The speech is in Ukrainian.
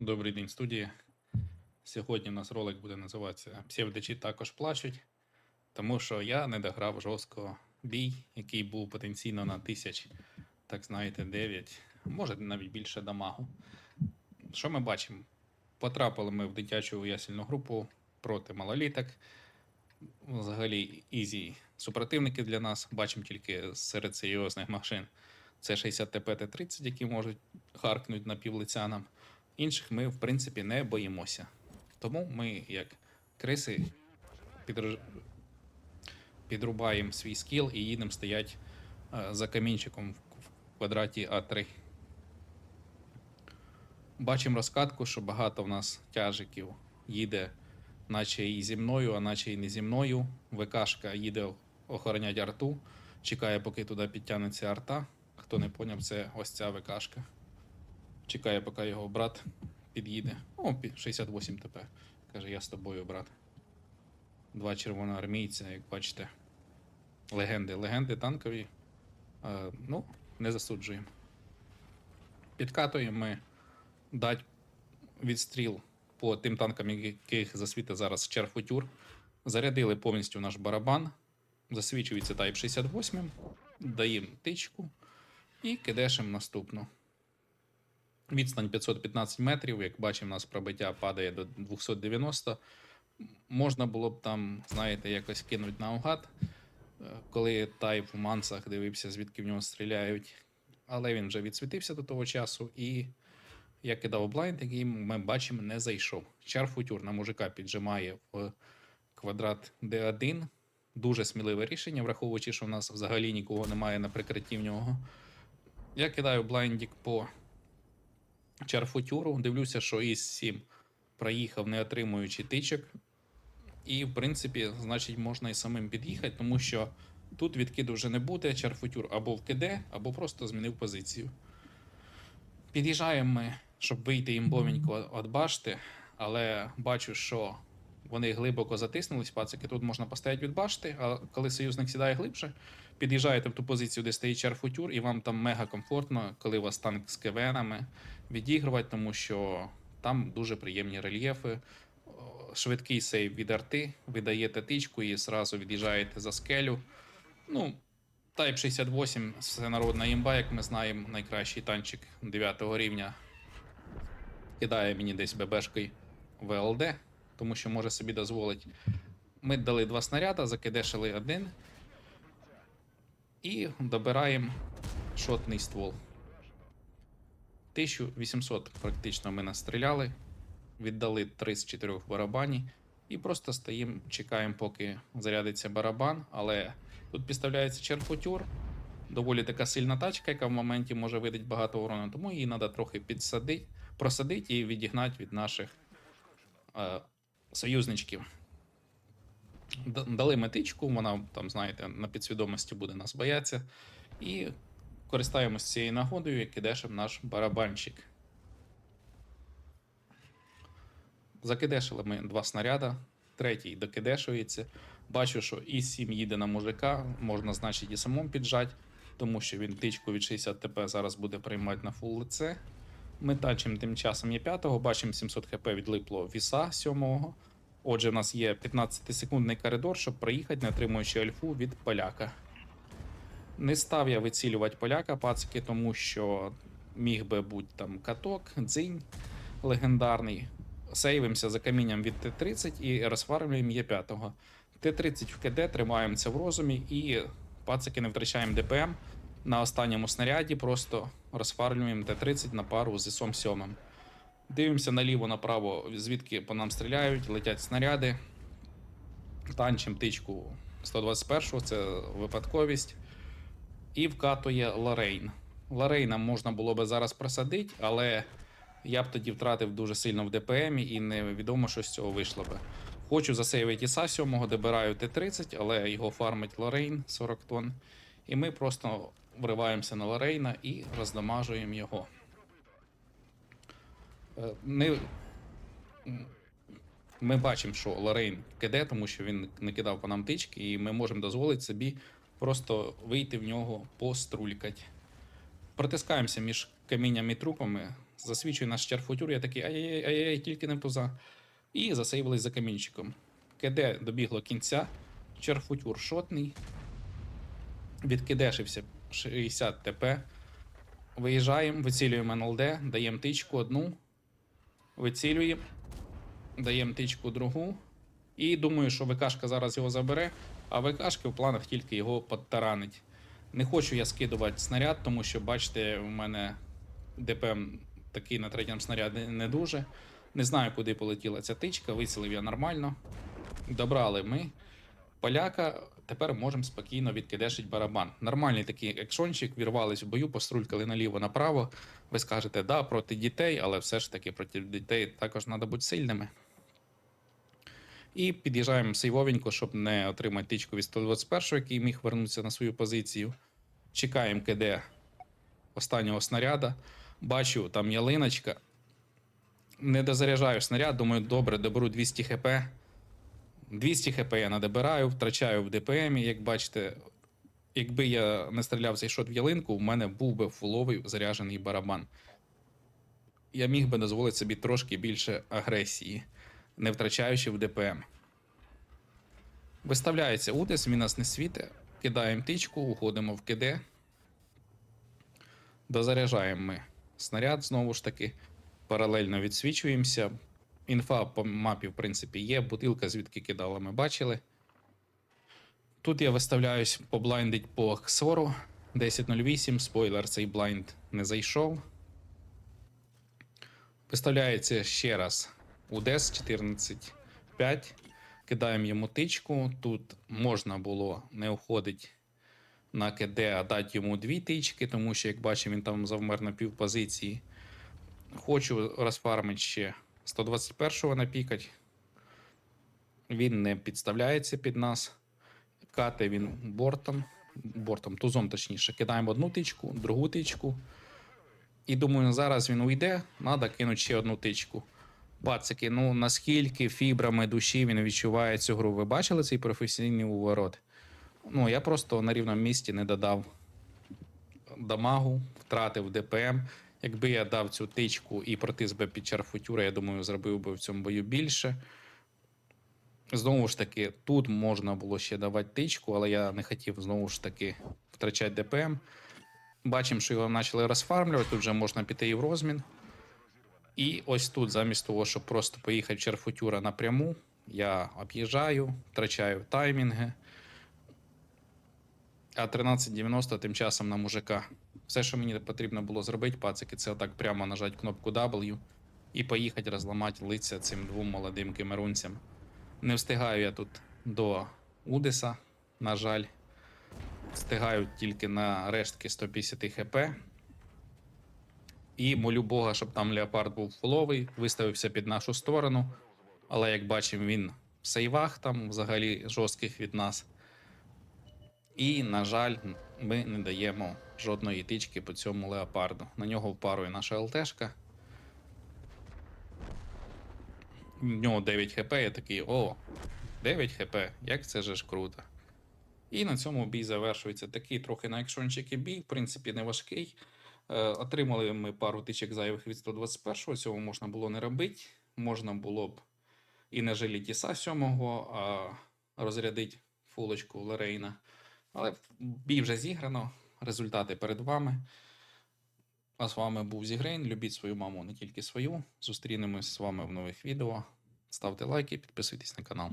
Добрий день, студія. Сьогодні у нас ролик буде називатися Псевдичі також плачуть, тому що я не дограв жорстко бій, який був потенційно на тисяч, так знаєте, 9, може навіть більше дамагу. Що ми бачимо? Потрапили ми в дитячу уясільну групу проти малоліток. Взагалі, ізі супротивники для нас. Бачимо тільки серед серйозних машин. Це 60 ТП Т-30, які можуть харкнути на півлиця нам. Інших ми, в принципі, не боїмося. Тому ми, як криси, підр... підрубаємо свій скіл і їдемо стоять е, за камінчиком в квадраті А3. Бачимо розкатку, що багато в нас тяжиків їде, наче і зі мною, а наче і не зі мною. ВКшка їде охоронять арту, чекає, поки туди підтягнеться арта. Хто не поняв, це ось ця ВКшка. Чекає, поки його брат під'їде. О, 68 ТП. Каже, я з тобою, брат. Два червоноармійця, як бачите. Легенди. Легенди танкові. Е, ну, не засуджуємо. Підкатуємо ми дать відстріл по тим танкам, яких засвітить зараз черфутюр. Зарядили повністю наш барабан. Засвічується Type 68. Даємо тичку і кидешем наступну. Відстань 515 метрів, як бачимо, у нас пробиття падає до 290. Можна було б там, знаєте, якось кинути наугад, е, коли тайп у мансах дивився, звідки в нього стріляють. Але він вже відсвітився до того часу, і я кидав блайнд, який ми бачимо, не зайшов. Чарфутюр на мужика піджимає в квадрат D1. Дуже сміливе рішення, враховуючи, що в нас взагалі нікого немає на прикритті в нього. Я кидаю блайндік по Чарфутюру. Дивлюся, що із 7 проїхав, не отримуючи тичок. І, в принципі, значить, можна і самим під'їхати, тому що тут відкиду вже не буде. Чарфутюр або вкиде, або просто змінив позицію. Під'їжджаємо ми, щоб вийти імбовенько від башти, але бачу, що вони глибоко затиснулись, пацики. Тут можна поставити від а коли союзник сідає глибше, під'їжджаєте в ту позицію, де стоїть чарфутюр, і вам там мега комфортно, коли вас танк з КВНами, відігрувати, тому що там дуже приємні рельєфи. Швидкий сейв від арти, ви тичку і зразу від'їжджаєте за скелю. Ну, Type 68 всенародна імба, як ми знаємо, найкращий танчик 9 рівня. Кидає мені десь ББшкою ВЛД, тому що може собі дозволити. Ми дали два снаряда, закидешили один. І добираємо шотний ствол. 1800 практично ми настріляли, віддали 3 з 4 барабані. І просто стоїмо, чекаємо, поки зарядиться барабан. Але тут підставляється черфутюр. Доволі така сильна тачка, яка в моменті може видати багато урону, тому її треба трохи підсадити, просадити і відігнати від наших е, союзничків. Дали метичку, вона там, знаєте, на підсвідомості буде нас боятися. І користаємось цією нагодою і кидешем наш барабанчик. Закидешили ми два снаряда, третій докидешується. Бачу, що і 7 їде на мужика, можна, значить, і самому піджать, тому що він тичку від 60 ТП зараз буде приймати на фул лице. Ми тачимо тим часом є 5-го, бачимо 700 хп відлипло віса 7-го. Отже, в нас є 15-секундний коридор, щоб проїхати, не отримуючи альфу від поляка. Не став я вицілювати поляка, пацики, тому що міг би бути там каток, дзинь легендарний. Сейвимося за камінням від Т-30 і розфармлюємо Є5. Т-30 в КД, тримаємо це в розумі і пацики не втрачаємо ДПМ. На останньому снаряді просто розфармлюємо Т-30 на пару з ІСом 7. Дивимося наліво-направо, звідки по нам стріляють, летять снаряди. Танчим тичку 121-го, це випадковість. І вкатує Лорейн. Лорейна можна було би зараз просадити, але я б тоді втратив дуже сильно в ДПМ і невідомо, що з цього вийшло би. Хочу засейвити Іса 7, добираю Т-30, але його фармить Лорейн 40 тонн. І ми просто вриваємося на Лорейна і роздамажуємо його. Не... Ми бачимо, що Лорейн киде, тому що він не кидав по нам тички, і ми можемо дозволити собі просто вийти в нього пострулькать. Протискаємося між камінням і трупами, Засвічує наш чарфутюр, я такий ай-яй-яй, тільки не поза. І засейвились за камінчиком. КД добігло кінця. Чарфутюр шотний. Відкидешився 60 ТП. Виїжджаємо, вицілюємо НЛД, даємо тичку одну. Вицілюємо. Даємо тичку другу. І думаю, що ВКшка зараз його забере, а ВКшки в планах тільки його подтаранить. Не хочу я скидувати снаряд, тому що, бачите, у мене ДПМ такий на третьому снаряді не дуже. Не знаю, куди полетіла ця тичка, вицілив я нормально. Добрали ми поляка, тепер можемо спокійно відкидешить барабан. Нормальний такий екшончик, вірвались в бою, пострулькали наліво-направо. Ви скажете, да, проти дітей, але все ж таки проти дітей також треба бути сильними. І під'їжджаємо сейвовенько, щоб не отримати тичку від 121, який міг вернутися на свою позицію. Чекаємо КД останнього снаряда. Бачу, там ялиночка. Не дозаряджаю снаряд, думаю, добре, доберу 200 хп. 200 хп я надобираю, втрачаю в ДПМі. Як бачите, якби я не стріляв цей шот в ялинку, в мене був би фуловий заряджений барабан. Я міг би дозволити собі трошки більше агресії, не втрачаючи в ДПМ. Виставляється Удес, він нас не світе. Кидаємо тичку, уходимо в КД. Дозаряджаємо ми снаряд знову ж таки. Паралельно відсвічуємося. Інфа по мапі, в принципі, є. Бутилка, звідки кидала, ми бачили. Тут я виставляюсь поблайндить по Ксору 10.08. Спойлер, цей блайнд не зайшов. Виставляється ще раз УДЕС 14.5. Кидаємо йому тичку. Тут можна було не уходити на КД, а дати йому дві тички, тому що, як бачимо, він там завмер на півпозиції. Хочу розфармити ще 121-го напікать. Він не підставляється під нас. Кате він бортом, бортом, тузом точніше. Кидаємо одну тичку, другу тичку. І думаю, зараз він уйде, треба кинути ще одну тичку. Пацики, ну наскільки фібрами душі він відчуває цю гру. Ви бачили цей професійний уворот? Ну, я просто на рівному місці не додав дамагу, втратив ДПМ. Якби я дав цю тичку і протис би під чарфутюра, я думаю, зробив би в цьому бою більше. Знову ж таки, тут можна було ще давати тичку, але я не хотів знову ж таки втрачати ДПМ. Бачимо, що його почали розфармлювати, тут вже можна піти і в розмін. І ось тут, замість того, щоб просто поїхати черфутюра напряму, я об'їжджаю, втрачаю таймінги. А 1390 тим часом на мужика. Все, що мені потрібно було зробити, пацики, це отак прямо нажати кнопку W і поїхати розламати лиця цим двом молодим кемерунцям. Не встигаю я тут до Удеса, на жаль. Встигаю тільки на рештки 150 хп. І молю Бога, щоб там леопард був фуловий, виставився під нашу сторону. Але як бачимо, він в сейвах там взагалі жорстких від нас. І, на жаль, ми не даємо жодної тички по цьому леопарду. На нього впарує наша ЛТшка. В нього 9 хп, я такий, о, 9 хп, як це же ж круто. І на цьому бій завершується. Такий трохи на екшончики бій, в принципі, не важкий. Е, отримали ми пару тичок зайвих від 121-го, цього можна було не робити. Можна було б і не жаліти Іса 7-го, а розрядити фулочку Лорейна. Але бій вже зіграно, результати перед вами. А з вами був Зігрейн. Любіть свою маму, не тільки свою. Зустрінемось з вами в нових відео. Ставте лайки, підписуйтесь на канал.